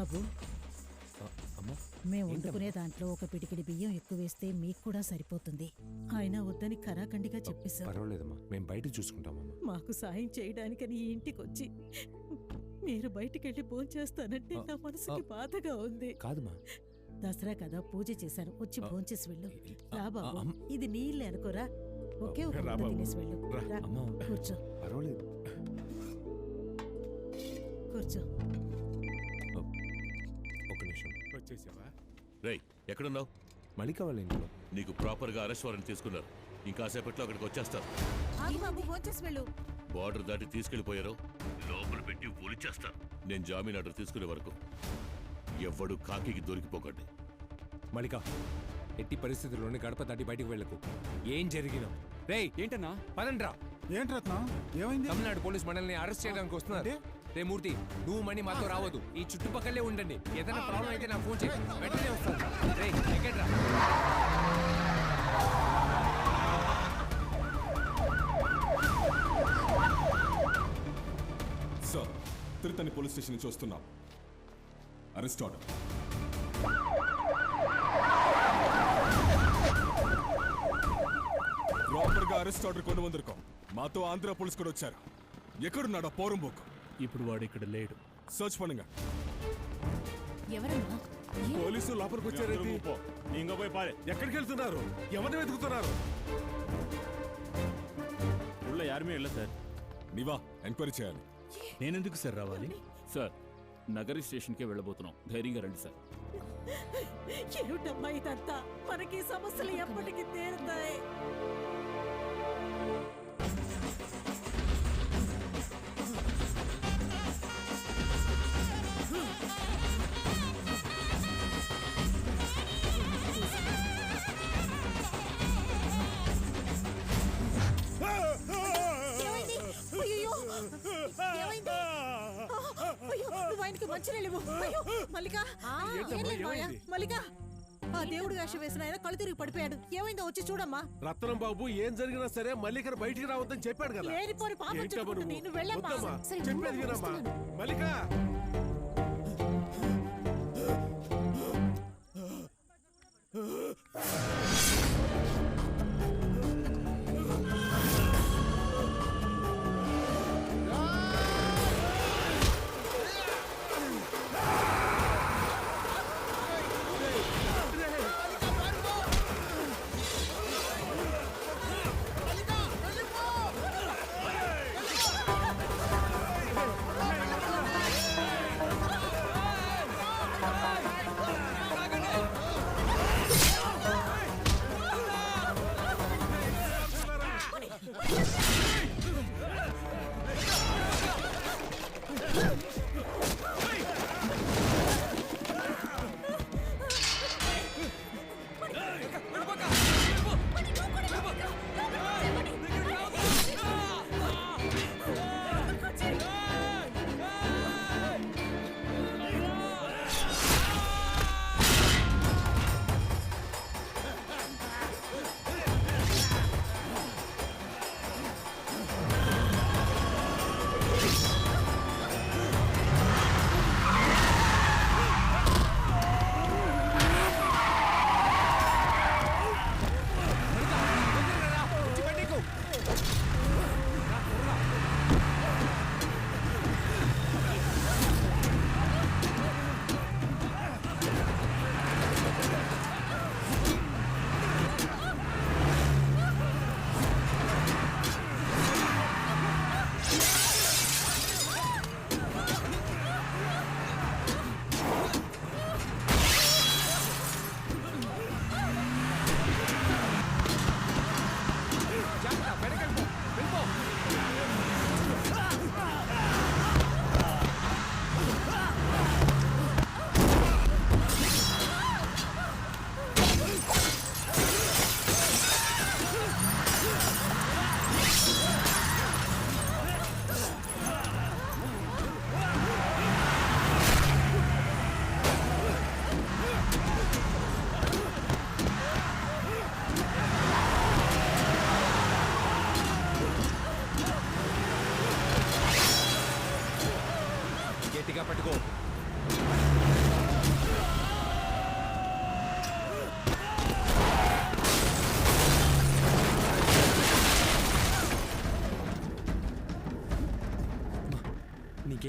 బాబు. అమ్మా మేము వండుకునే దాంట్లో ఒక పిడికిడి బియ్యం ఎక్కువ వేస్తే మీకు కూడా సరిపోతుంది. ఆయన వద్దని కరాఖండిగా చెప్పేశారు పర్వాలేదమ్మా మేము బయట చూసుకుంటామమ్మా మాకు సాయం చేయడానికని ఈ ఇంటికి వచ్చి మీరు బయటికి వెళ్ళి భోంచేస్తానంటే నా మనసుకి బాధగా ఉంది. కాదమ్మా దసరా కదా పూజ చేశాను. వచ్చి భోంచేసి వెళ్ళు. రా బాబు. ఇది నీళ్ళే అనుకోరా? ఒకే ఒక ముద్ద. తినేసి వెళ్ళు. రా. రా, అమ్మా. కూర్చో. పర్వాలేదు. కూర్చో. ఒక నిమిషం. వచ్చేసావా? రేయ్ ఎక్కడున్నావు? మలిక వాళ్ళ ఇంట్లో. నీకు ప్రాపర్గా అరెస్ట్ వారెంట్ తీసుకున్నారు. ఇంకాసేపట్లో అక్కడికి వచ్చేస్తారు. ఆగు బాబు భోంచేసి వెళ్ళు. బార్డర్ దాటి తీసుకెళ్ళిపోయారు లోపల పెట్టి ఒలిచేస్తారు. నేను జామీన్ ఆర్డర్ తీసుకునే వరకు ఎవ్వడు కాకికి దొరికిపోకండి. మలిక ఎట్టి పరిస్థితుల్లోనే గడప దాటి బయటికి వెళ్ళకు. ఏం జరిగినా. రేయ్ ఏంటన్నా? పదండ్రా. ఏంటి రత్న? ఏమైంది? తమిళనాడు పోలీస్ మనల్ని అరెస్ట్ చేయడానికి వస్తున్నారు. రే మూర్తి నువ్వు మణి మాతో రావద్దు. ఈ చుట్టుపక్కలే ఉండండి. ఏదైనా ప్రాబ్లం అయితే నాకు ఫోన్ చేయి. వెంటనే వస్తాను. రే ఎక్కడ్రా? సార్ తిరుతని పోలీస్ స్టేషన్ నుంచి వస్తున్నాం. అరెస్ట్ ఆర్డర్ ప్రాపర్గా అరెస్ట్ ఆర్డర్ కొను వందిరుకో మాతో ఆంధ్ర పోలీస్ కూడా వచ్చారు. ఎక్కడున్నాడు ఆ పోరం బుక్ ఇప్పుడు వాడు ఇక్కడ లేడు. సర్చ్ பண்ணுங்க ఎవరమ్మా? పోలీసులు లోపలికి వచ్చారు ఇంకా పోయి పారే. ఎక్కడికి వెళ్తున్నారు? ఎవరిని వెతుకుతున్నారు? ఊళ్ళో యారుమే వెళ్ళ సార్. నీవా ఎంక్వైరీ చేయాలి. నేనెందుకు సార్ రావాలి? సార్ నగరి స్టేషన్కే వెళ్ళబోతున్నాం. ధైర్యంగా రండి సార్. ఏమిటమ్మా ఇదంతా? మనకి సమస్యలు ఎప్పటికీ తీరుతాయి. ఆయనకి ఇవ్వు. అయ్యో, మల్లిక. మల్లిక. ఆ దేవుడు వేషం వేసిన ఆయన కళ్ళు తిరిగి పడిపోయాడు. ఏమైందో వచ్చి చూడమ్మా. రత్నం బాబు ఏం జరిగినా సరే మల్లికను బయటికి రావద్దని చెప్పాడు కదా. చెప్పేది వినమ్మా. మల్లిక!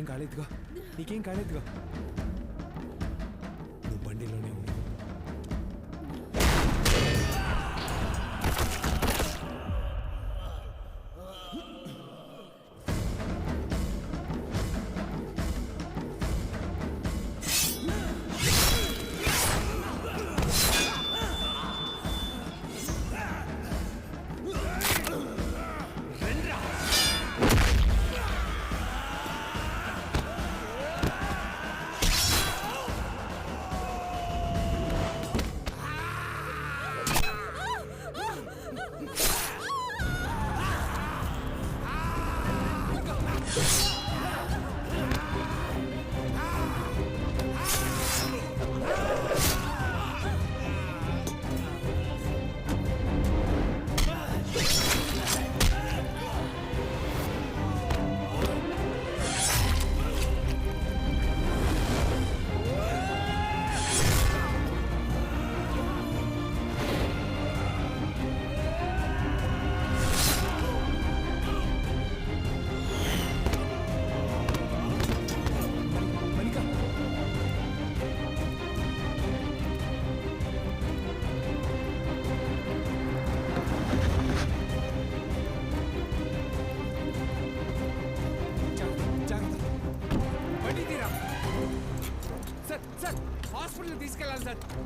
నీకేం కాలేదుగా నీకేం కాలేదుగా నువ్వు బండిలోనే ఉన్నావు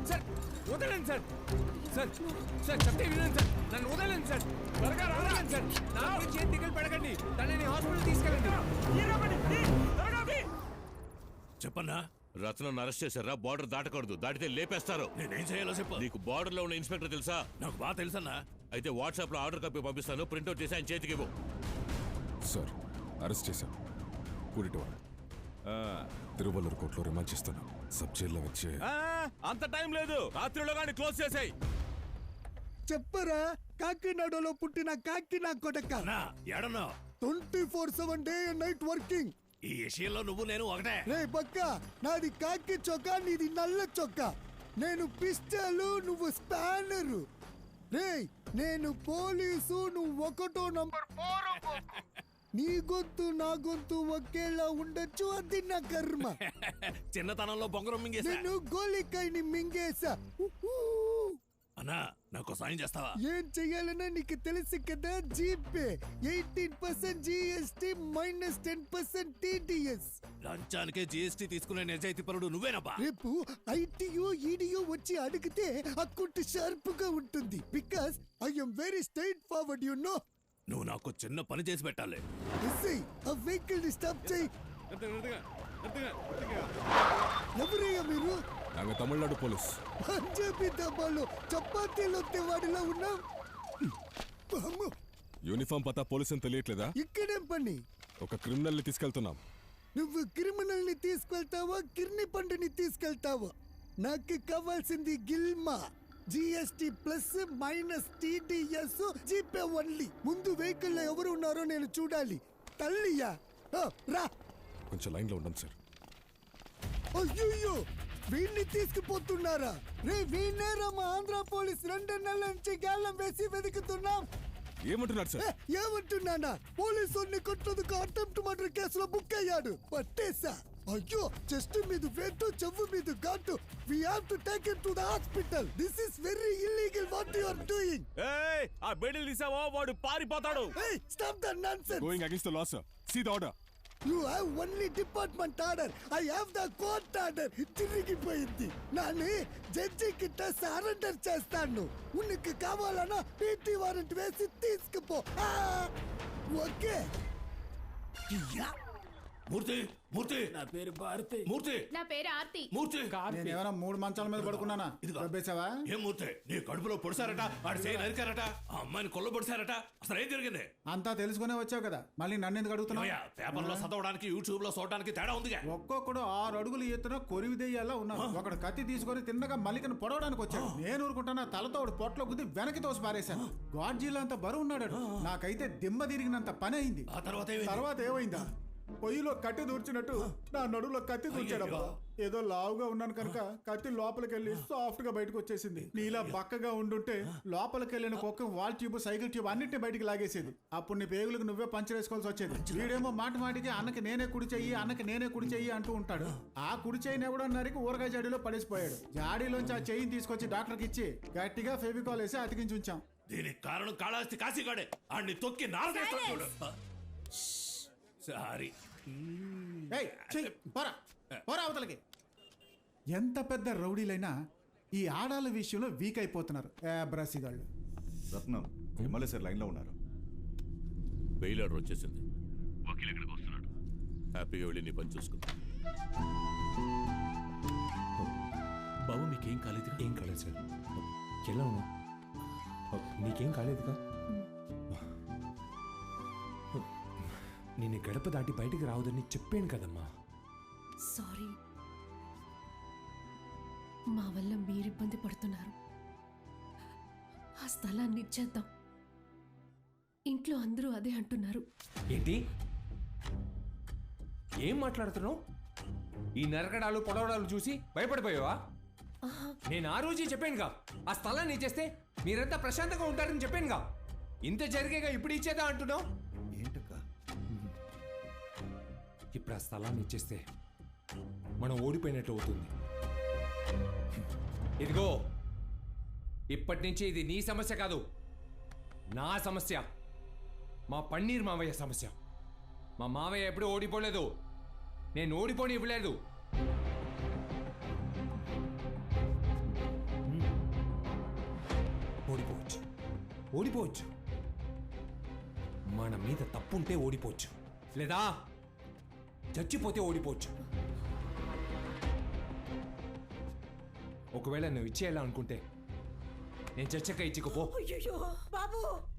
తీసుకెళ్ళాలి సార్ వదలండి సార్. సార్ సార్ చెప్తే వినండి సార్. నన్ను వదలండి సార్. త్వరగా రావాలండి సార్. నా గురించి ఏం దిగులు పడకండి. తనని హాస్పిటల్ తీసుకెళ్ళండి. చెప్పన్నా? రత్నం అరెస్ట్ చేశారా? బార్డర్ దాటకూడదు. దాటితే లేపేస్తారు. నేనేం చేయాలో చెప్పు. నీకు బార్డర్లో ఉన్న ఇన్స్పెక్టర్ తెలుసా? నాకు బాగా తెలుసన్నా. అయితే వాట్సాప్లో ఆర్డర్ కాపీ పంపిస్తాను. ప్రింట్అవుట్ చేసి ఆయన చేతికి ఇవ్వు. సార్ అరెస్ట్ చేశాం కూడిటవాడు తిరువల్లూరు కోర్టులో రిమాండ్ చేస్తున్నాం సబ్ జైల్లో వచ్చే అంత టైం లేదు. రాత్రిలో గాని క్లోజ్ చేసాయి. చెప్పరా కాకినాడలో పుట్టిన కాకినా కొడక. అన్నా ఎడన్నా twenty four seven day and night working. ఈ విషయంలో నువ్వు నేను ఒకటే. రే పక్క నాది కాకి చొక్కా నీది నల్ల చొక్కా. నేను పిస్టలు నువ్వు స్పానరు. రే నేను పోలీసు నువ్వు ఒకటో నంబర్. ఫోర్ నీ గొంతు నా గొంతు ఒకేలా ఉండొచ్చు అది నా కర్మ. చిన్నతనంలో బొంగరం మింగేసా నేను గోలికాయని మింగేసా. అన్నా నాకు సాయం చేస్తావా? ఏం చెయ్యాలన్నా నీకు తెలుసు కదా GPay. Eighteen percent GST minus ten percent TDS. లంచానికే GST తీసుకునే నిజాయితీ పరుడు నువ్వేనబ్బా. రేపు ఐటీయూ ఈడియో వచ్చి అడిగితే అకౌంట్ షార్ప్గా ఉంటుంది. Because I'm very straightforward you know నువ్వు నాకు చిన్న పని చేసి పెట్టాలి. ఎస్ఐ ఆ వెహికల్ని స్టాప్ చేయి. ఎవరయ్యా మీరు? నాங்க తమిళనాడు పోలీస్. పంజాబీ దబ్బాలో చపాతీలో వాడిలో ఉన్నాం. అమ్మో, యూనిఫామ్ పతా పోలీస్ అని తెలియట్లేదా? ఇక్కడేం పని? ఒక క్రిమినల్ని తీసుకెళ్తున్నాం. నువ్వు క్రిమినల్ని తీసుకెళ్తావా కిర్ని పండుని తీసుకెళ్తావా? నాకు కావాల్సింది Gilma. GST plus minus TDS GPay only ముందు వెహికల్లో ఎవరు ఉన్నారో నేను చూడాలి. తల్లియా రా. కొంచెం లైన్లో ఉండండి సార్. అయ్యో వీడిని తీసుకుపోతున్నారా? రే వీణేరా మా ఆంధ్ర పోలీస్ రెండు నెలల నుంచి గాలం వేసి వెతుకుతున్నాం. ఏమంటున్నారు సార్? ఏ, ఏమంటున్నానా? పోలీసుని కొట్టదుకు అటెంప్ట్ మర్డర్ కేసులో బుక్ అయ్యాడు. పట్టేశా. అయ్యో చెస్ట్ మీద వేటు చెవు మీద ఘాటు. We have to take him to the hospital this is very illegal what you are doing ఏయ్ ఆ బెడిల్ తీసావో వాడు పారిపోతాడు. ఏయ్ stop the nonsense going against the law sir see the order you have only department order I have the court order తిరిగిపోయింది. Nani judge కిట్ట surrender చేస్తాను. ఉనికి కావాలన్నా పీటీ వారెంట్ వేసి తీసుకుపో. ఓకే. యా! మూర్తి మూర్తి. నా పేరు భారతి. మూర్తి. నా పేరు ఆర్తి. మూర్తి. నేను ఏమైనా మూడు మంచాల మీద పడుకున్నానా? ఇదిగో. దొబ్బేశావా? ఏం మూర్తి? నీ కడుపులో పొడిసారట వాడు చేయి నరికారట ఆ అమ్మాయిని కొల్ల పొడిసారట అసలు ఏం జరిగింది? అంతా తెలుసుకునే వచ్చావు కదా మళ్ళీ నన్ను ఎందుకు అడుగుతున్నావు? ఏమయ్యా, పేపర్లో చదవడానికి యూట్యూబ్లో చూడడానికి తేడా ఉందిగా. ఒక్కొక్కడు ఆరు అడుగులు ఎత్తున కొరివి దెయ్యాలా ఉన్నాడు. ఒకడు కత్తి తీసుకొని తిన్నగా మల్లికను పొడవడానికి వచ్చాడు. నేను ఊరుకుంటున్నా తలతో ఒకడు పొట్లో గుద్ది వెనక్కి తోసి పారేశాను. గాడ్జీలా అంత బరువు ఉన్నాడు. నాకైతే దిమ్మ తిరిగినంత పని అయింది. ఆ తర్వాత ఏమైంది? తర్వాత ఏమైందా? పొయ్యిలో కత్తి దూర్చినట్టు నా నడులో కత్తి దూర్చాడబ్బా. ఏదో లావుగా ఉన్నాను కనుక కత్తి లోపలికి వెళ్ళి సాఫ్ట్గా బయటకు వచ్చేసింది నీలా బక్కగా ఉండుంటే లోపలికి వెళ్ళిన కుక్క వాల్ ట్యూబ్ సైకిల్ ట్యూబ్ అన్నిటిని బయటికి లాగేసేది. అప్పుడు నీ పేగులకు నువ్వే పంచర్ వేసుకోవాల్సి వచ్చేది. వీడేమో మాట మాటికి అన్నకి నేనే కుడి చెయ్యి అన్నకి నేనే కుడి చెయ్యి అంటూ ఉంటాడు. ఆ కుడి చెయ్యిని ఎవడో నరికి ఊరగాయ జాడీలో పడేసిపోయాడు. జాడీలోంచి ఆ చెయ్యిని తీసుకొచ్చి డాక్టర్కి ఇచ్చి గట్టిగా ఫెవికాల్ వేసి అతికించి ఉంచాం. దీనికి కారణం కాళహస్తి కాశీగాడే. ఆడిని తొక్కి నారదేస్తాడు చూడు. సారీ. పోరా. పోరా అవతలకి. ఎంత పెద్ద రౌడీలైనా ఈ ఆడాల విషయంలో వీక్ అయిపోతున్నారు. ఏ బ్రసిగాళ్ళు రత్నం ఎమ్మెల్యే సార్ లైన్లో ఉన్నారు. బెయిల్ ఆర్డర్ వచ్చేసింది. వకీల్ ఇక్కడికి వస్తున్నాడు? హ్యాపీగా వెళ్ళి నీ పని చూసుకో. బాబు మీకేం కాలేదు ఏం కాలేదు సార్. ఎలా ఉన్నా? నీకేం కాలేదుగా? నేను గడప దాటి బయటికి రావద్దని చెప్పాను కదమ్మా. సారీ. మా వల్ల మీరు ఇబ్బంది పడుతున్నారు. ఆ స్థలాన్ని ఇచ్చేద్దాం. ఇంట్లో అందరూ అదే అంటున్నారు. ఏంటి? ఏం మాట్లాడుతున్నావు? ఈ నరకడాలు పొడవడాలు చూసి భయపడిపోయావా? నేను ఆ రోజే చెప్పానుగా ఆ స్థలాన్ని ఇచ్చేస్తే మీరంతా ప్రశాంతంగా ఉంటారని చెప్పానుగా. ఇంత జరిగేగా ఇప్పుడు ఇచ్చేదా అంటున్నావు? ఇప్పుడు ఆ స్థలాన్ని ఇచ్చేస్తే మనం ఓడిపోయినట్టు అవుతుంది ఇదిగో ఇప్పటి నుంచి ఇది నీ సమస్య కాదు. నా సమస్య. మా పన్నీర్ మావయ్య సమస్య. మా మావయ్య ఎప్పుడూ ఓడిపోలేదు. నేను ఓడిపోని ఇవ్వలేదు ఓడిపోవచ్చు. ఓడిపోవచ్చు. మన మీద తప్పుంటే ఓడిపోవచ్చు. లేదా? చచ్చిపోతే ఓడిపోవచ్చు. ఒకవేళ నువ్వు ఇచ్చేయాలనుకుంటే నేను చచ్చక ఇచ్చికపో. బాబు!